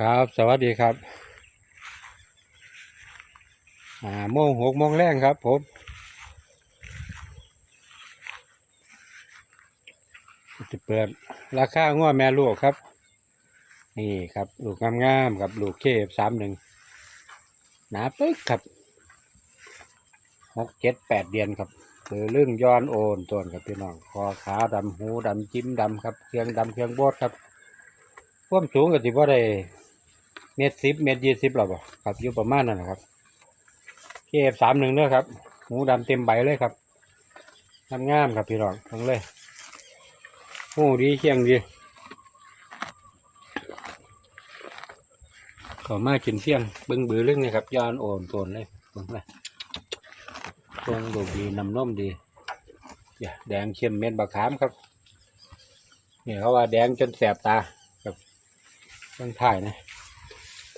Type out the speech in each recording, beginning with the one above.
ครับ สวัสดีครับอ่าโมงหกโมงแรงครับผมจะเปิดราคาง้อแม่ลูกครับ นี่ครับ ลูกงามๆครับลูกเคฟสามหนึ่งหนาปึ๊กครับหกเจ็ดแปดเดือนครับคือเรื่องย้อนโอนตัวครับพี่น้องคอขาดำหูดำจิ้มดำครับเครื่องดำเครื่องบดครับความสูงก็ถือว่าได้ เมตรสิบเมตรยี่สิบหรอเปล่ครับอยู่ประมาณนั้นนะครับเคฟสามหนึ่งเด้อครับหมูดำเต็มใบเลยครับงามงามครับพี่น้องทั้งเลยโอ้ดีเคียงดีขอมากินเที่ยงบิ้งบือเรื่องนี้ครับยานโอนโตนเลยเบิ้งเลยตรงดูดีน้ำนมดีอย่าแดงเข้มเม็ดบะขามครับเนี่ยเขาว่าแดงจนแสบตาครับต้องถ่ายนะ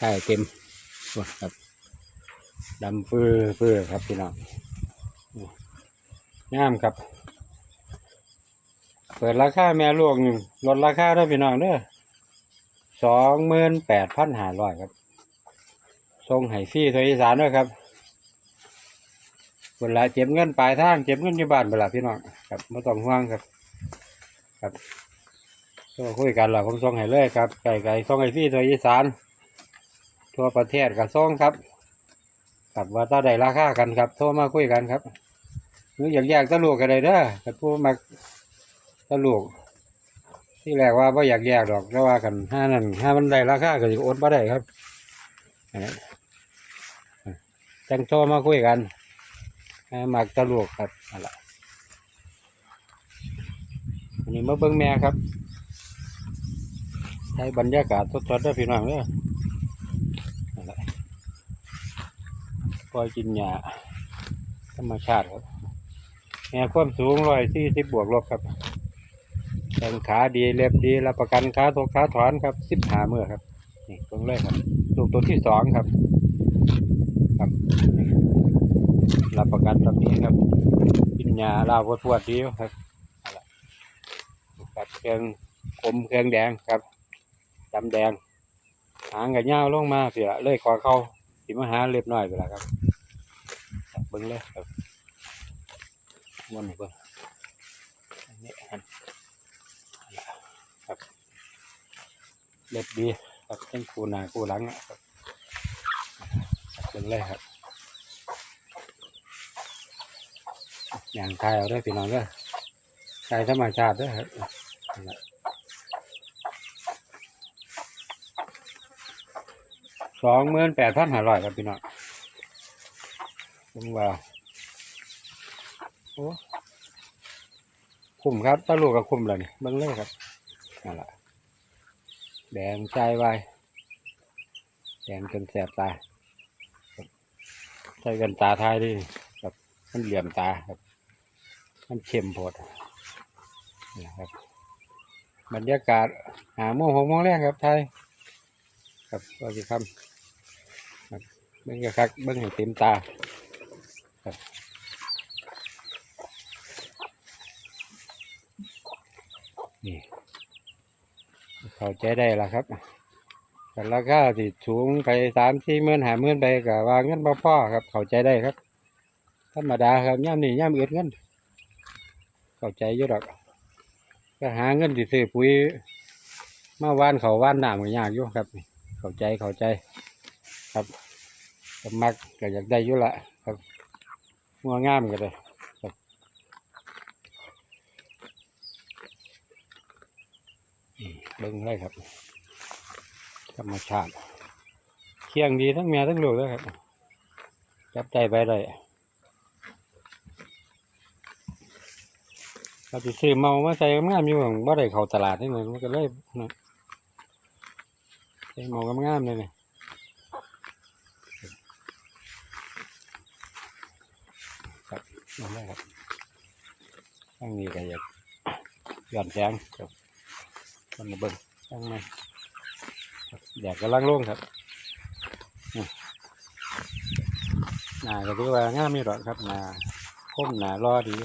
ถ่เต็มครับดำปื้อปื้อครับพี่น้องงามครับ เปิดราคาแม่ลูกหนี่งลดราคาด้วยพี่น้องเด้อสองหมื่นแปดพันห้าร้อยครับทรงไห้ฟรี่ทวอีสานด้วยครับเวลาเจ็บเงินปลายทางเจ็บเงินอยู่บ้านเวลาพี่น้องครับไม่ต้องห่วงครับ ครับก็คุยกันหรอผมส่งให้เลยครับไก่ไก่ส่งไห้ฟรี่ทวอีสาน ทั่วประเทศกับส่งครับครับว่าถ้าได้ราคากันครับ โทรมาคุยกันครับหรืออยากแยกตะลูกกันเลยเด้อแต่ผู้มาตะลูกที่แรกว่าไ่อยากแยกดอกแต่ว่ากันห้านั่นห้ามันได้ราคาก็จะอดมาได้ครับอันนี้จังโทรมาคุยกันให้มักตะลูกครับนั่นแหละอันนี้มาเบิ้งแม่ครับใช้บรรยากาศสดๆเด้อพี่น้องเด้อ นั่นแหละ ปล่อยกินหญ้าธรรมชาติครับแม่ความสูงร้อยสี่สิบบวกลบครับแข้งขาดีเล็บดีรับประกันขาทกขาถอนครับสิบหาเมื่อครับ นี่ตรงเลยครับลูกตัวที่สองครับครับรับประกันแบบนี้ครับกินหญ้าลาวพวดๆดีครับแหละครับเครื่องคมเครื่องแดงครับดำแดง หางกับเงาลงมาเสียเลยขอเข้าสิมาหาเล็บน้อยไปแล้วครับ บิ้งเลยครับวนห้เบิ้งอันนี้อันครับเล็บดีครับเป็นคูหนาคูหลังอะครับเบิ้งเลยครับอย่างไทยเอาได้พี่น้องเด้อไทยธรรมชาติเด้อครับสองหมื่นแปดพันห้าร้อยครับพี่น้อง ผมว่าโอ้คุ้มครับตาลูกก็คุ้มเลยนี่บิ้งเลยครับนั่นแหละแดงใจไวแดงจนแสบตาใช้กันตาทายดิครับมันเหลี่ยมตาครับ มันเข้มพดนี่ครับ บรรยากาศหาโมงหกโมงแรกครับไทยครับก็จะทำครับเบิ้งกระคักเบิ้งให้เต็มตา ครับนี่เข้าใจได้ล้วครับแต่ราคาสิสูงไปสามสี่หมื่นหาหมื่นไปกับว่าเงินบ่พอครับ เข้าใจได้ครับ ธรรมดาครับย่ำนี่ย่ำเอืดเงินเข้าใจอยู่ดอกก็หาเงินสิซื้อปุ๋ยมาว่านเขาว่านหนามก็ยากอยู่ครับ เข้าใจเข้าใจ ครับมักก็อยากได้อยู่ละครับ งัวงามก็เลยครับนี่เบิ้งเลยครับ ธรรมชาติ เคียงดีทั้งแม่ทั้งลูกเลยครับ จับใจไปได้เราจะซื้อเมามาใส่งามอยู่ของบ่ได้เข้าตลาดนี่เลยมันก็เลยนะใส่เมางามเลยเนี่ย นั่นแหละครับข้งนี้ก็อยากย่อนแสงครับมันเบิ่งข้งในครับแดดกำลังร่วงครับนาก็ถือว่างามมีหรอกครับนาคมหนารอดี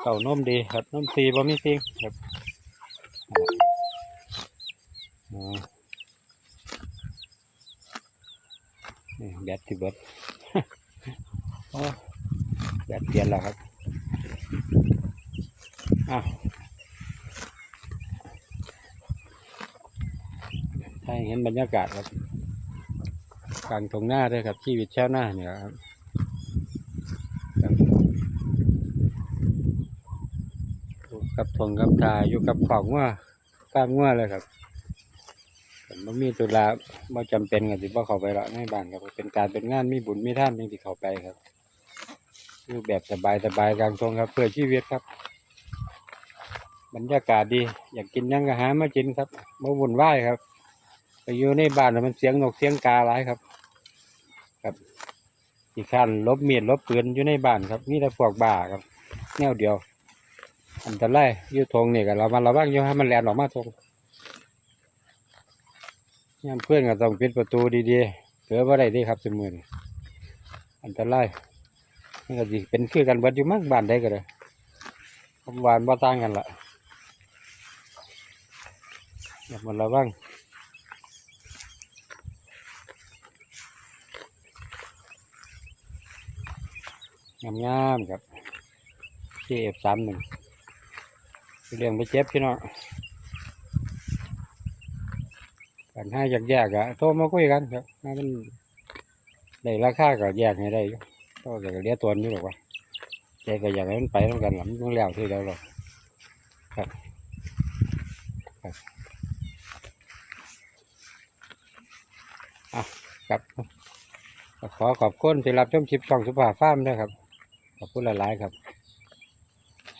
เก่านมดีครับนมซีบ่มีซิงครับ นี่แบตที่เบิดโอ้แบตเปลี่ยนแล้วครับอ้าวให้เห็นบรรยากาศครับกลางตรงหน้าด้วยครับ ชีวิตชาวหน้าเนี่ยครับขับอยู่กับทงกับทายอยู่กับของว่ากล้ามงัวเลยครับ ผมบ่มีตุลาบ่จำเป็นกับสิบ่เข้าไปละในบ้านครับเป็นการเป็นงานมีบุญมีท่านยังที่เข้าไปครับอยู่แบบสบายสบายกลางทงครับ เพื่อชีวิตครับ บรรยากาศดี อยากกินหยังก็หามากินครับบ่วุ่นวายครับไปอยู่ในบ้านน่ะมันเสียงนกเสียงกาหลายครับ ครับอีกขั้นลบเมีดลบปืนอยู่ในบ้านครับมีแต่พวกบ้าครับ แนวเดียว อันตรายอยู่ทงนี่กันเรามาระวังอยู่ให้มันแลนออกมาทง ยามเพื่อนก็ต้องปิดประตูดีๆเผื่อว่าได้ดีครับสมือนอันตรายมันก็สิเป็นคือกันเบิดอยู่มากบ้านได้ก็เลยคำหวานบ่ต่างกันละอย่ามันระวังงามๆครับเอฟสามหนึ่งเรื่องไปเจ็บพี่น้อง กันให้อยากแยกๆอะโทรมาคุยกันครับให้มันได้ราคาก็แยกให้ได้ก็จะเลี้ยตัวนี้หรอกวะใจก็อยากให้มันไปต้องกันหลังต้องแล้วที่แล้วหรอกครับครับอะครับขอขอบคุณที่รับชมคลิปช่องสุภาพฟามด้วยครับ ขอบคุณหลายๆครับ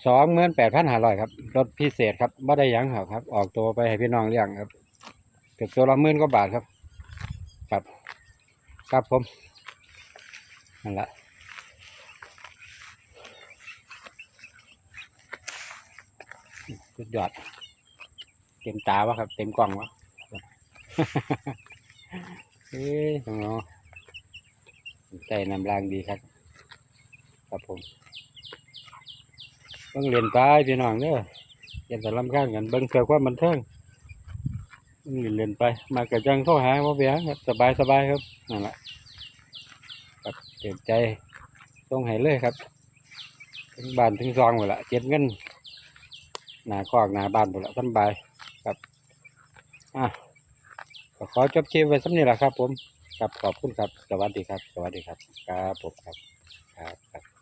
สองหมื่นแปดพันห้าร้อยครับรถพิเศษครับไม่ได้ยังครับครับ ออกตัวไปให้พี่น้องเลี้ยงครับ เกือบตัวละหมื่นกว่าบาทครับ ครับ ครับผมนั่นแหละสุดยอด เต็มตาวะครับ เต็มกล่องวะเฮ้ยน้องใจน้ำรางดีครับ ครับผมเบิ่งเรียนไปพี่น้องเด้อเรียนแต่ลำข้างกันเบิ่งเพื่อความบันเทิง เบิ่งเรียนไป มากระจังเข้าหาว่าเบียครับสบายสบายครับนั่นแหละครับเต็มใจต้องให้เลยครับถึงบ้านถึงซองหมดละเจ็ดเงินหน้าคอกหน้าบ้านหมดละสำบายครับอะขอจบคลิปไว้สำนี้แหละครับ ผมครับขอบคุณครับ สวัสดีครับ สวัสดีครับครับผมครับครับ